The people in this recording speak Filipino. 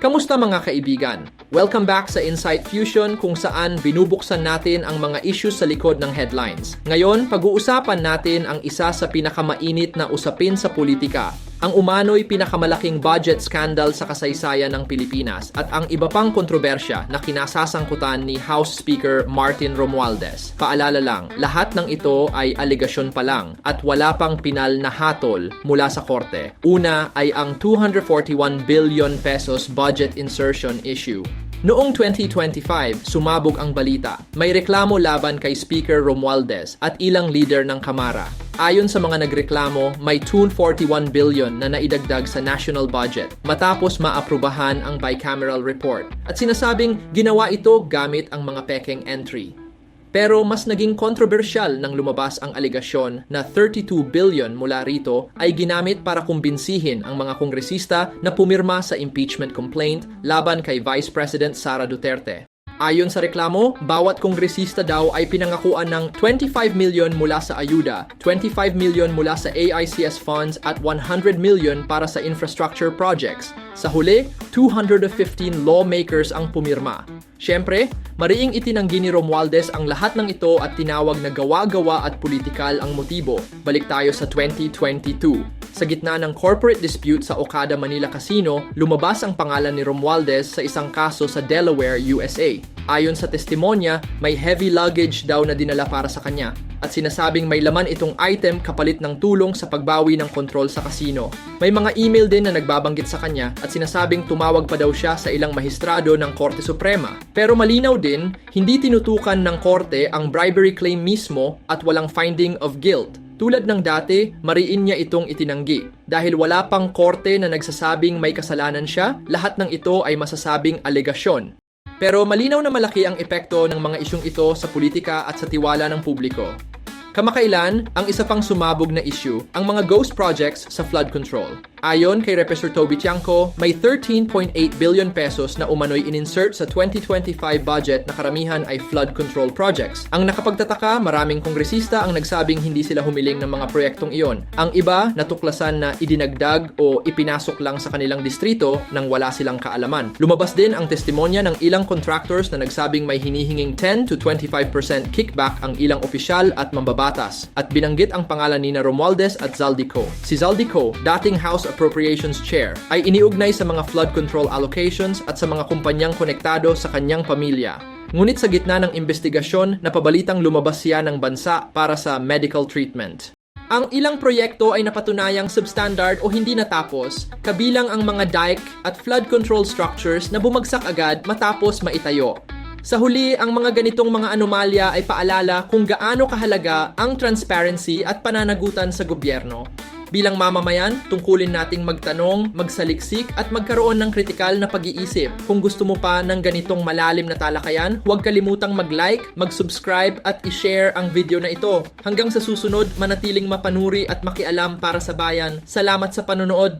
Kamusta mga kaibigan? Welcome back sa Insight Fusion kung saan binubuksan natin ang mga issues sa likod ng headlines. Ngayon, pag-uusapan natin ang isa sa pinakamainit na usapin sa politika, ang umano'y pinakamalaking budget scandal sa kasaysayan ng Pilipinas at ang iba pang kontrobersya na kinasasangkutan ni House Speaker Martin Romualdez. Paalala lang, lahat ng ito ay aligasyon pa lang at wala pang pinal na hatol mula sa korte. Una ay ang 241 billion pesos budget insertion issue. Noong 2025, sumabog ang balita. May reklamo laban kay Speaker Romualdez at ilang leader ng Kamara. Ayon sa mga nagreklamo, may 241 billion na naidagdag sa national budget matapos maaprubahan ang bicameral report. At sinasabing ginawa ito gamit ang mga pekeng entry. Pero mas naging kontrobersyal nang lumabas ang aligasyon na 32 billion mula rito ay ginamit para kumbinsihin ang mga kongresista na pumirma sa impeachment complaint laban kay Vice President Sara Duterte. Ayon sa reklamo, bawat kongresista daw ay pinangakuan ng 25 million mula sa ayuda, 25 million mula sa AICS funds at 100 million para sa infrastructure projects. Sa huli, 215 lawmakers ang pumirma. Siyempre, mariing itinanggi ni Romualdez ang lahat ng ito at tinawag na gawa-gawa at politikal ang motibo. Balik tayo sa 2022. Sa gitna ng corporate dispute sa Okada Manila Casino, lumabas ang pangalan ni Romualdez sa isang kaso sa Delaware, USA. Ayon sa testimonya, may heavy luggage daw na dinala para sa kanya at sinasabing may laman itong item kapalit ng tulong sa pagbawi ng kontrol sa casino. May mga email din na nagbabanggit sa kanya at sinasabing tumawag pa daw siya sa ilang mahistrado ng Korte Suprema. Pero malinaw din, hindi tinutukan ng korte ang bribery claim mismo at walang finding of guilt. Tulad ng dati, mariin niya itong itinanggi. Dahil wala pang korte na nagsasabing may kasalanan siya, lahat ng ito ay masasabing alegasyon. Pero malinaw na malaki ang epekto ng mga isyong ito sa politika at sa tiwala ng publiko. Kamakailan, ang isa pang sumabog na issue, ang mga ghost projects sa flood control. Ayon kay Represor Toby Tiangco, may 13.8 billion pesos na umano'y ininsert sa 2025 budget na karamihan ay flood control projects. Ang nakapagtataka, maraming kongresista ang nagsabing hindi sila humiling ng mga proyektong iyon. Ang iba, natuklasan na idinagdag o ipinasok lang sa kanilang distrito nang wala silang kaalaman. Lumabas din ang testimonya ng ilang contractors na nagsabing may hinihinging 10 to 25% kickback ang ilang opisyal at mambabatas. At binanggit ang pangalan ni na Romualdez at Zaldico. Si Zaldico, dating House Appropriations Chair, ay iniugnay sa mga flood control allocations at sa mga kumpanyang konektado sa kanyang pamilya. Ngunit sa gitna ng investigasyon, napabalitang lumabas siya ng bansa para sa medical treatment. Ang ilang proyekto ay napatunayang substandard o hindi natapos, kabilang ang mga dike at flood control structures na bumagsak agad matapos maitayo. Sa huli, ang mga ganitong mga anomalya ay paalala kung gaano kahalaga ang transparency at pananagutan sa gobyerno. Bilang mamamayan, tungkulin nating magtanong, magsaliksik at magkaroon ng kritikal na pag-iisip. Kung gusto mo pa ng ganitong malalim na talakayan, huwag kalimutang mag-like, mag-subscribe at i-share ang video na ito. Hanggang sa susunod, manatiling mapanuri at makialam para sa bayan. Salamat sa panonood!